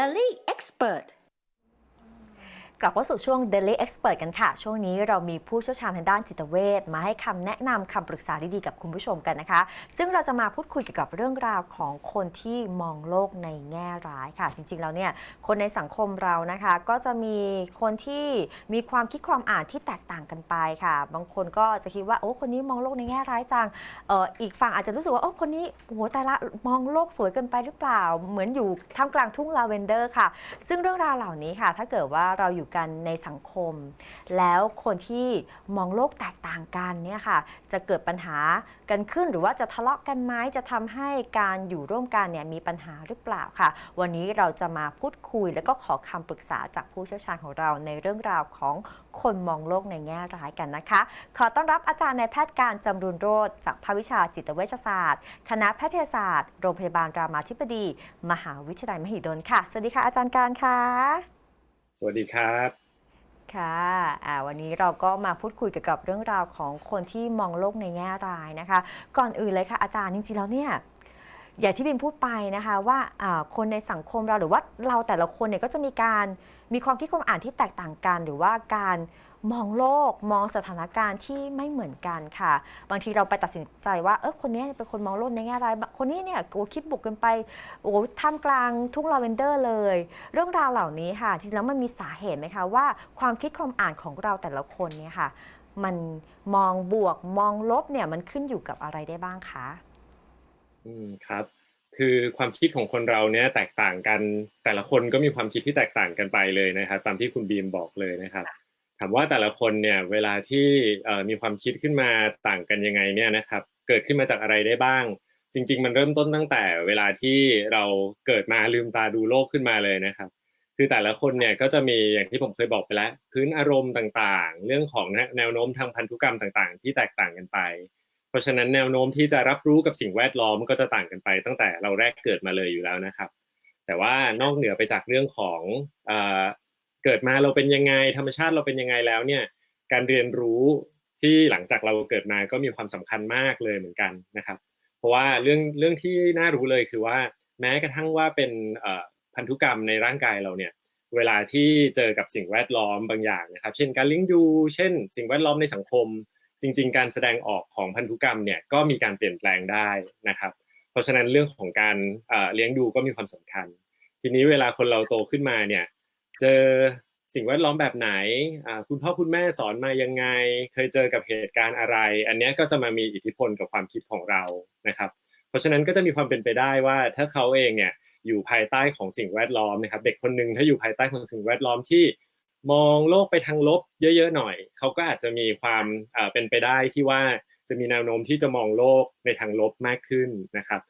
Belly expert. กลับเข้าสู่ช่วง Daily Expert กันค่ะ ช่วงนี้เรามีผู้เชี่ยวชาญทางด้านจิตเวชมาให้คำแนะนำคำปรึกษาดีๆกับคุณผู้ชมกันนะคะ ซึ่งเราจะมาพูดคุยเกี่ยวกับเรื่องราวของคนที่มองโลกในแง่ร้ายค่ะ จริงๆแล้วเนี่ยคนในสังคมเรานะคะ ก็จะมีคนที่มีความคิดความอ่านที่แตกต่างกันไปค่ะ บางคนก็จะคิดว่าโอ้คนนี้มองโลกในแง่ร้ายจังเอออีกฝั่งอาจจะรู้สึกว่าโอ้คนนี้โอ้โหแต่ละมองโลกสวยเกินไปหรือเปล่า เหมือนอยู่ท่ามกลางทุ่งลาเวนเดอร์ค่ะ ซึ่งเรื่องราวเหล่านี้ค่ะ ถ้าเกิดว่าเราอยู่กันในสังคม แล้วคนที่มองโลกแตกต่างกันเนี่ยค่ะจะเกิดปัญหากันขึ้นหรือว่าจะทะเลาะกันไหมจะทำให้การอยู่ร่วมกันเนี่ยมีปัญหาหรือเปล่าค่ะ วันนี้เราจะมาพูดคุย แล้วก็ขอคำปรึกษาจากผู้เชี่ยวชาญของเราในเรื่องราวของคนมองโลกในแง่ร้ายกันนะคะ ขอต้อนรับอาจารย์นายแพทย์การจำรุนโรธจากภาควิชาจิตเวชศาสตร์ คณะแพทยศาสตร์ โรงพยาบาลรามาธิบดี มหาวิทยาลัยมหิดลค่ะ สวัสดีค่ะอาจารย์การค่ะ สวัสดีครับค่ะวันนี้เราก็มาพูดคุยเกี่ยวกับเรื่องราวของคนที่มองโลกในแง่ร้ายนะคะ ก่อนอื่นเลยค่ะอาจารย์จริงๆแล้วเนี่ยอย่างที่บิมพูดไปนะคะว่าคนในสังคมเราหรือว่าเราแต่ละคนเนี่ยก็จะมีการมีความคิดความอ่านที่แตกต่างกัน หรือว่าการ มองโลกมองสถานการณ์ที่ไม่เหมือนกันค่ะ บางทีเราไปตัดสินใจว่าเออคนนี้เป็นคนมองโลกในแง่ร้ายคนนี้เนี่ยโอ้คิดบุกเกันไปโอ้ท่ามกลางทุ่งลาเวนเดอร์เลย เรื่องราวเหล่านี้ค่ะจริงแล้วมันมีสาเหตุไหมคะว่าความคิดความอ่านของเราแต่ละคนเนี่ยค่ะ มันมองบวกมองลบเนี่ยมันขึ้นอยู่กับอะไรได้บ้างคะอืมครับ คือความคิดของคนเราเนี่ยแตกต่างกันแต่ละคนก็มีความคิดที่แตกต่างกันไปเลยนะครับ ตามที่คุณบีมบอกเลยนะครับ ถามว่าแต่ละคนเนี่ยเวลาที่มีความคิดขึ้นมาต่างกันยังไงเนี่ยนะครับเกิดขึ้นมาจากอะไรได้บ้าง จริง ๆ มันเริ่มต้นตั้งแต่เวลาที่เราเกิดมาลืมตาดูโลกขึ้นมาเลยนะครับ คือแต่ละคนเนี่ยก็จะมีอย่างที่ผมเคยบอกไปแล้ว พื้นอารมณ์ต่างๆ เรื่องของแนวโน้มทางพันธุกรรมต่างๆ ที่แตกต่างกันไป เพราะฉะนั้นแนวโน้มที่จะรับรู้กับสิ่งแวดล้อมก็จะต่างกันไป ตั้งแต่เราแรกเกิดมาเลยอยู่แล้วนะครับ แต่ว่านอกเหนือไปจากเรื่องของ เกิดมาเราเป็นยังไงธรรมชาติเราเป็นยังไงแล้วเนี่ยการเรียนรู้ที่หลังจากเราเกิดมาก็มีความสำคัญมากเลยเหมือนกันนะครับ เพราะว่าเรื่องเรื่องที่น่ารู้เลยคือว่า แม้กระทั่งว่าเป็นพันธุกรรมในร่างกายเราเนี่ยเวลาที่เจอกับสิ่งแวดล้อมบางอย่างนะครับ เช่นการเลี้ยงดู เช่น สิ่งแวดล้อมในสังคม จริง ๆ การแสดงออกของพันธุกรรมเนี่ยก็มีการเปลี่ยนแปลงได้นะครับ เพราะฉะนั้นเรื่องของการเอ่อเลี้ยงดูก็มีความสำคัญ ทีนี้เวลาคนเราโตขึ้นมาเนี่ย เจอสิ่งแวดล้อมแบบไหนคุณพ่อคุณแม่สอนมายังไง เคยเจอกับเหตุการณ์อะไร อันนี้ก็จะมามีอิทธิพลกับความคิดของเรานะครับ เพราะฉะนั้นก็จะมีความเป็นไปได้ว่าถ้าเขาเองเนี่ยอยู่ภายใต้ของสิ่งแวดล้อมนะครับเด็กคนหนึ่งถ้าอยู่ภายใต้ของสิ่งแวดล้อมที่มองโลกไปทางลบเยอะ ๆ หน่อย เขาก็อาจจะมีความเป็นไปได้ที่ว่าจะมีแนวโน้มที่จะมองโลกในทางลบมากขึ้นนะครับ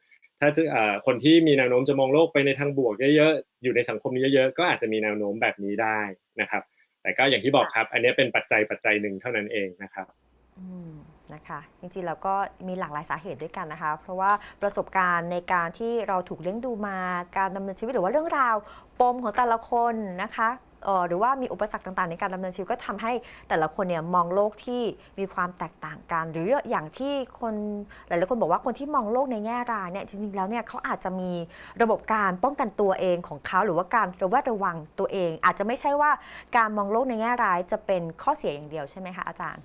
ถ้าจะคนที่มีแนวโน้มจะมองโลกไปในทางบวกเยอะๆ อยู่ในสังคมนี้เยอะๆ ก็อาจจะมีแนวโน้มแบบนี้ได้นะครับ แต่ก็อย่างที่บอกครับ อันนี้เป็นปัจจัยปัจจัยหนึ่งเท่านั้นเองนะครับอืมนะคะจริงๆแล้วก็มีหลากหลายสาเหตุด้วยกันนะคะ เพราะว่าประสบการณ์ในการที่เราถูกเลี้ยงดูมาการดำเนินชีวิตหรือว่าเรื่องราว ปมของแต่ละคนนะคะ เอ่อหรือว่ามีอุปสรรคต่างๆ ในการดำเนินชีวิตก็ทำให้แต่ละคนเนี่ยมองโลกที่มีความแตกต่างกัน หรืออย่างที่คนหลายๆคนบอกว่าคนที่มองโลกในแง่ร้ายเนี่ยจริงๆแล้วเนี่ยเขาอาจจะมีระบบการป้องกันตัวเองของเขาหรือว่าการระแวดระวังตัวเอง อาจจะไม่ใช่ว่าการมองโลกในแง่ร้ายจะเป็นข้อเสียอย่างเดียวใช่ไหมคะอาจารย์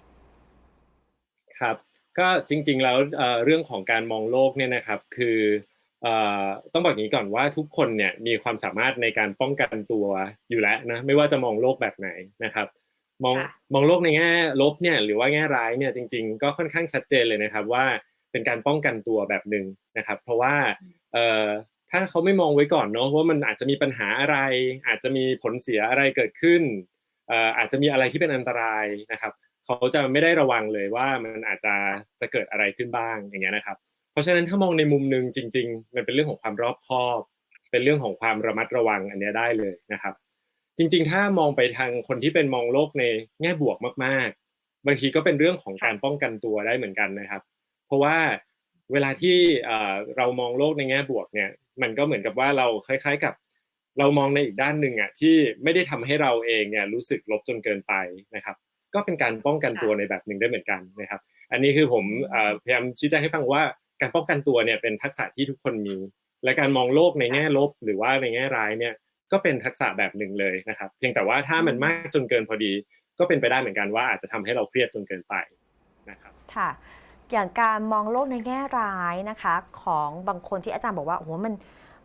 ครับ ก็จริงๆแล้วเอ่อเรื่องของการมองโลกเนี่ยนะครับคือเอ่อ ต้องบอกอย่างนี้ก่อนว่าทุกคนเนี่ยมีความสามารถในการป้องกันตัวอยู่แล้วนะไม่ว่าจะมองโลกแบบไหนนะครับมองค่ะมองโลกในแง่ลบเนี่ยหรือว่าแง่ร้ายเนี่ยจริง ๆ ก็ค่อนข้างชัดเจนเลยนะครับว่าเป็นการป้องกันตัวแบบหนึ่งนะครับ เพราะว่าเอ่อถ้าเขาไม่มองไว้ก่อนเนาะว่ามันอาจจะมีปัญหาอะไร อาจจะมีผลเสียอะไรเกิดขึ้นเอ่ออาจจะมีอะไรที่เป็นอันตรายนะครับ เขาจะไม่ได้ระวังเลยว่ามันอาจจะจะเกิดอะไรขึ้นบ้างอย่างเงี้ยนะครับเพ ราะฉะนั้นถ้ามองในมุมหนึ่งจริง ๆ มันเป็นเรื่องของความรอบคอบ เป็นเรื่องของความระมัดระวังอันเนี้ยได้เลยนะครับ จริง ๆ ถ้ามองไปทางคนที่เป็นมองโลกในแง่บวกมากๆ บางทีก็เป็นเรื่องของการป้องกันตัวได้เหมือนกันนะครับ เพราะว่าเวลาที่เอ่อเรามองโลกในแง่บวกเนี่ย มันก็เหมือนกับว่าเราคล้าย ๆกับ เรามองในอีกด้านหนึ่งอะที่ไม่ได้ทำให้เราเองเนี่ยรู้สึกลบจนเกินไปนะครับก็เป็นการป้องกันตัวในแบบหนึ่งได้เหมือนกันนะครับ อันนี้คือผมเอ่อพยายามชี้แจงให้ฟังว่า การป้องกันตัวเนี่ยเป็นทักษะที่ทุกคนมี และการมองโลกในแง่ลบ หรือว่าในแง่ร้ายเนี่ยก็เป็นทักษะแบบหนึ่งเลยนะครับ เพียงแต่ว่าถ้ามันมากจนเกินพอดี ก็เป็นไปได้เหมือนกันว่าอาจจะทำให้เราเครียดจนเกินไปนะครับค่ะอย่างการมองโลกในแง่ร้ายนะคะ ของบางคนที่อาจารย์บอกว่าโอ้โหมัน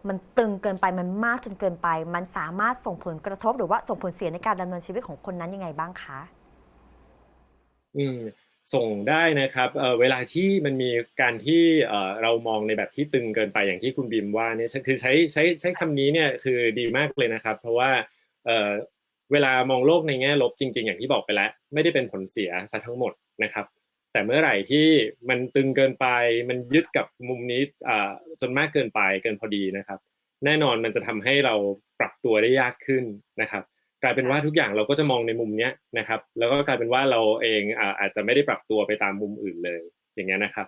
มันตึงเกินไปมันมากจนเกินไป มันสามารถส่งผลกระทบหรือว่าส่งผลเสียในการดำเนินชีวิตของคนนั้นยังไงบ้างคะ อืม ส่งได้นะครับเเวลาที่มันมีการที่เรามองในแบบที่ตึงเกินไปอย่างที่คุณบีมว่าเนี่ยคือใช้ใช้ใช้คำนี้เนี่ยคือดีมากเลยนะครับ เพราะว่าเวลามองโลกในแง่ลบจริง ๆ อย่างที่บอกไปแล้ว ไม่ได้เป็นผลเสียซะทั้งหมดนะครับ แต่เมื่อไหร่ที่มันตึงเกินไปมันยึดกับมุมนี้จนมากเกินไปเกินพอดีนะครับ แน่นอนมันจะทำให้เราปรับตัวได้ยากขึ้นนะครับ กลายเป็นว่าทุกอย่างเราก็จะมองในมุมเนี้ยนะครับ แล้วก็กลายเป็นว่าเราเองอาจจะไม่ได้ปรับตัวไปตามมุมอื่นเลยอย่างเงี้ยนะครับ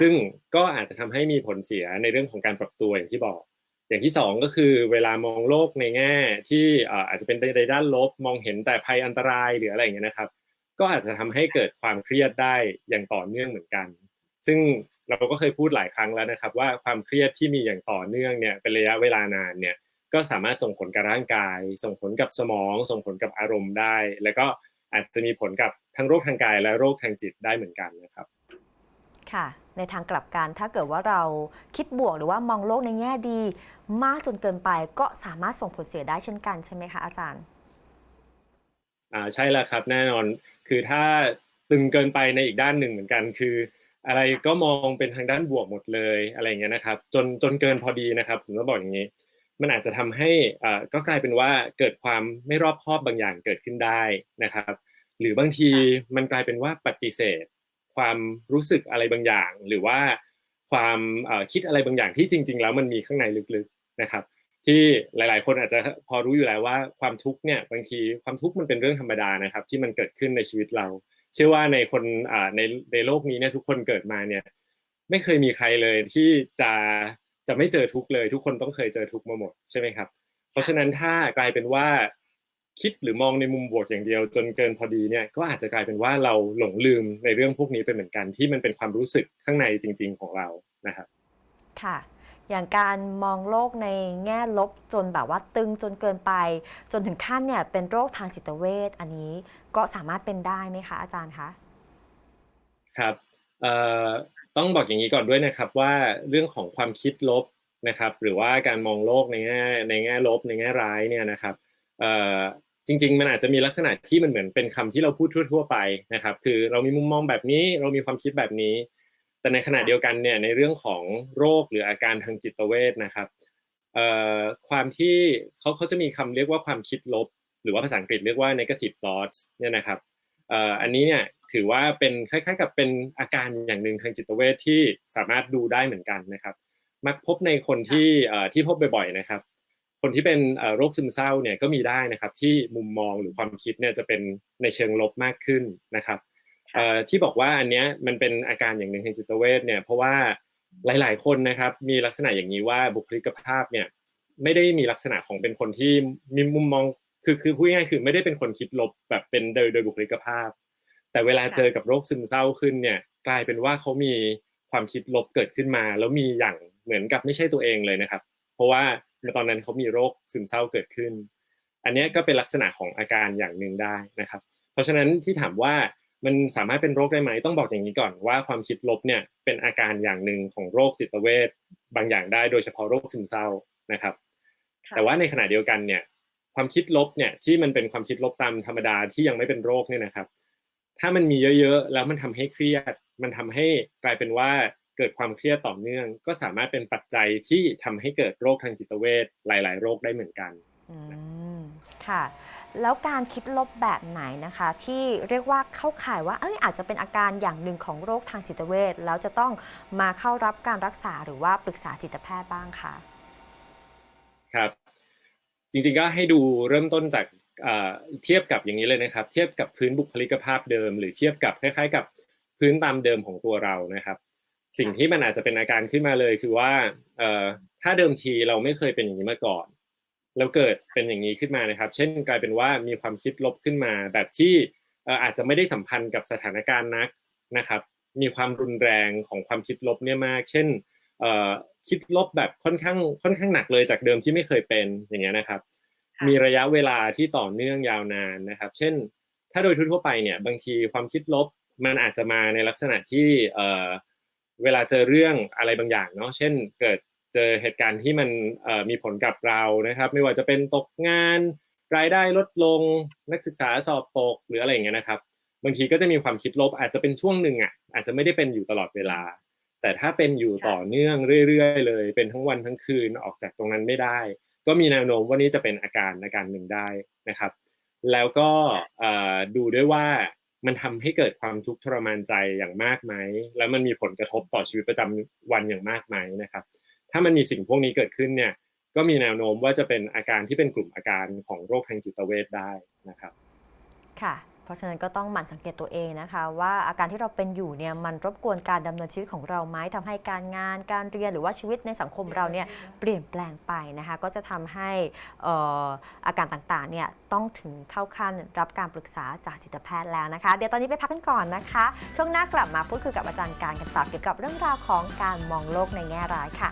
ซึ่งก็อาจจะทำให้มีผลเสียในเรื่องของการปรับตัวอย่างที่บอก อย่างที่สองก็คือเวลามองโลกในแง่ที่อาจจะเป็นในด้านลบ มองเห็นแต่ภัยอันตรายหรืออะไรอย่างเงี้ยนะครับ ก็อาจจะทำให้เกิดความเครียดได้อย่างต่อเนื่องเหมือนกัน ซึ่งเราก็เคยพูดหลายครั้งแล้วนะครับ ว่าความเครียดที่มีอย่างต่อเนื่องเนี่ยเป็นระยะเวลานานเนี่ย ก็สามารถส่งผลกับร่างกาย ส่งผลกับสมอง ส่งผลกับอารมณ์ได้ แล้วก็อาจจะมีผลกับทั้งโรคทางกายและโรคทางจิตได้เหมือนกันนะครับ ค่ะ ในทางกลับกันถ้าเกิดว่าเราคิดบวกหรือว่ามองโลกในแง่ดี มากจนเกินไปก็สามารถส่งผลเสียได้เช่นกันใช่ไหมคะอาจารย์อ่าใช่แล้วครับแน่นอนคือถ้าตึงเกินไปในอีกด้านหนึ่งเหมือนกันคือ อะไรก็มองเป็นทางด้านบวกหมดเลยอะไรอย่างเงี้ยนะครับ จนจนเกินพอดีนะครับผมต้องบอกอย่างนี้ มันอาจจะทำให้อ่าก็กลายเป็นว่าเกิดความไม่รอบคอบบางอย่างเกิดขึ้นได้นะครับ หรือบางทีมันกลายเป็นว่าปฏิเสธ ความรู้สึกอะไรบางอย่าง หรือว่าความเอ่อคิดอะไรบางอย่างที่จริง ๆ แล้วมันมีข้างในลึกๆนะครับ ที่หลาย ๆ คนอาจจะพอรู้อยู่แล้วว่าความทุกข์เนี่ยบางทีความทุกข์มันเป็นเรื่องธรรมดานะครับ ที่มันเกิดขึ้นในชีวิตเรา เชื่อว่าในคนอ่าในในโลกนี้เนี่ยทุกคนเกิดมาเนี่ยไม่เคยมีใครเลยที่จะ จะไม่เจอทุกข์เลย ทุกคนต้องเคยเจอทุกข์มาหมดใช่ไหมครับ เพราะฉะนั้นถ้ากลายเป็นว่าคิดหรือมองในมุมบวกอย่างเดียว จนเกินพอดีเนี่ยก็อาจจะกลายเป็นว่าเราหลงลืมในเรื่องพวกนี้ไปเหมือนกันที่มันเป็นความรู้สึกข้างในจริง ๆของเรานะครับ ค่ะ อย่างการมองโลกในแง่ลบจนแบบว่าตึงจนเกินไป จนถึงขั้นเนี่ยเป็นโรคทางจิตเวชอันนี้ก็สามารถเป็นได้ไหมคะอาจารย์คะครับเอ่อ ต้องบอกอย่างนี้ก่อนด้วยนะครับว่าเรื่องของความคิดลบนะครับ หรือว่าการมองโลกในแง่ในแง่ลบในแง่ร้ายเนี่ยนะครับจริง ๆ มันอาจจะมีลักษณะที่มันเหมือนเป็นคำที่เราพูดทั่ว ๆ ไปนะครับ คือเรามีมุมมองแบบนี้เรามีความคิดแบบนี้ แต่ในขณะเดียวกันเนี่ยในเรื่องของโรคหรืออาการทางจิตเวชนะครับความที่เขาเขาจะมีคำเรียกว่าความคิดลบ หรือว่าภาษาอังกฤษเรียกว่า negative thoughts เนี่ยนะครับ อ่ออันนี้เนี่ยถือว่าเป็นคล้ายๆ กับเป็นอาการอย่างหนึ่งทางจิตเวชที่สามารถดูได้เหมือนกันนะครับ มักพบในคนที่เอ่อที่พบบ่อยๆนะครับ คนที่เป็นเอ่อโรคซึมเศร้าเนี่ยก็มีได้นะครับที่มุมมองหรือความคิดเนี่ยจะเป็นในเชิงลบมากขึ้นนะครับเอ่อที่บอกว่าอันเนี้ยมันเป็นอาการอย่างหนึ่งทางจิตเวชเนี่ยเพราะว่าหลาย ๆ คนนะครับมีลักษณะอย่างนี้ว่าบุคลิกภาพเนี่ยไม่ได้มีลักษณะของเป็นคนที่มีมุมมอง คือคือพูดง่ายๆคือไม่ได้เป็นคนคิดลบแบบเป็นโดยโดยบุคลิกภาพ แต่เวลาเจอกับโรคซึมเศร้าขึ้นเนี่ย กลายเป็นว่าเขามีความคิดลบเกิดขึ้นมา แล้วมีอย่างเหมือนกับไม่ใช่ตัวเองเลยนะครับ เพราะว่าในตอนนั้นเขามีโรคซึมเศร้าเกิดขึ้น อันเนี้ยก็เป็นลักษณะของอาการอย่างหนึ่งได้นะครับ เพราะฉะนั้นที่ถามว่ามันสามารถเป็นโรคได้ไหมต้องบอกอย่างนี้ก่อนว่าความคิดลบเนี่ยเป็นอาการอย่างหนึ่งของโรคจิตเวชบางอย่างได้โดยเฉพาะโรคซึมเศร้านะครับค่ะแต่ว่าในขณะเดียวกันเนี่ย ความคิดลบเนี่ยที่มันเป็นความคิดลบตามธรรมดาที่ยังไม่เป็นโรคเนี่ยนะครับ ถ้ามันมีเยอะๆ แล้วมันทำให้เครียด มันทำให้กลายเป็นว่าเกิดความเครียดต่อเนื่อง ก็สามารถเป็นปัจจัยที่ทำให้เกิดโรคทางจิตเวชหลาย ๆ โรคได้เหมือนกันอืมค่ะแล้วการคิดลบแบบไหนนะคะ ที่เรียกว่าเข้าข่ายว่าเอ้ยอาจจะเป็นอาการอย่างหนึ่งของโรคทางจิตเวชแล้วจะต้องมาเข้ารับการรักษาหรือว่าปรึกษาจิตแพทย์บ้างคะครับ จริงๆก็ให้ดูเริ่มต้นจากเทียบกับอย่างนี้เลยนะครับ เทียบกับพื้นบุคลิกภาพเดิม หรือเทียบกับคล้ายๆ กับพื้นตามเดิมของตัวเรานะครับ สิ่งที่มันอาจจะเป็นอาการขึ้นมาเลยคือว่าถ้าเดิมทีเราไม่เคยเป็นอย่างนี้มาก่อน แล้วเกิดเป็นอย่างนี้ขึ้นมานะครับ เช่นกลายเป็นว่ามีความคิดลบขึ้นมา แบบที่อาจจะไม่ได้สัมพันธ์กับสถานการณ์นักนะครับ มีความรุนแรงของความคิดลบเนี่ยมาก เช่น คิดลบแบบค่อนข้างค่อนข้างหนักเลยจากเดิมที่ไม่เคยเป็นอย่างเงี้ยนะครับค่ะมีระยะเวลาที่ต่อเนื่องยาวนานนะครับ เช่น ถ้าโดยทั่วๆไปเนี่ยบางทีความคิดลบมันอาจจะมาในลักษณะที่เอ่อเวลาเจอเรื่องอะไรบางอย่างเนาะเช่น เกิดเจอเหตุการณ์ที่มันเอ่อมีผลกับเรานะครับ ไม่ว่าจะเป็นตกงานรายได้ลดลงนักศึกษาสอบตกหรืออะไรอย่างเงี้ยนะครับ บางทีก็จะมีความคิดลบอาจจะเป็นช่วงหนึ่งอะอาจจะไม่ได้เป็นอยู่ตลอดเวลา แต่ถ้าเป็นอยู่ต่อเนื่องเรื่อยๆเลย เป็นทั้งวันทั้งคืนออกจากตรงนั้นไม่ได้ ก็มีแนวโน้มว่านี่จะเป็นอาการอาการหนึ่งได้นะครับ แล้วก็เอ่อดูด้วยว่ามันทำให้เกิดความทุกข์ทรมานใจอย่างมากไหมแล้วมันมีผลกระทบต่อชีวิตประจำวันอย่างมากไหมนะครับ ถ้ามันมีสิ่งพวกนี้เกิดขึ้นเนี่ยก็มีแนวโน้มว่าจะเป็นอาการที่เป็นกลุ่มอาการของโรคทางจิตเวชได้นะครับ ค่ะเพ ราะฉะนั้นก็ต้องหมั่นสังเกตตัวเองนะคะ ว่าอาการที่เราเป็นอยู่เนี่ยมันรบกวนการดำเนินชีวิตของเราไหมทำให้การงานการเรียนหรือว่าชีวิตในสังคมเราเนี่ยเปลี่ยนแปลงไปนะคะ ก็จะทำให้อออาการต่างๆเนี่ยต้องถึงเข้าขั้นรับการปรึกษาจากจิตแพทย์แล้วนะคะ เดี๋ยวตอนนี้ไปพักกันก่อนนะคะ ช่วงหน้ากลับมาพูดคุยกับอาจารย์การกันต่อเกี่ยวกับเรื่องราวของการมองโลกในแง่ร้ายค่ะ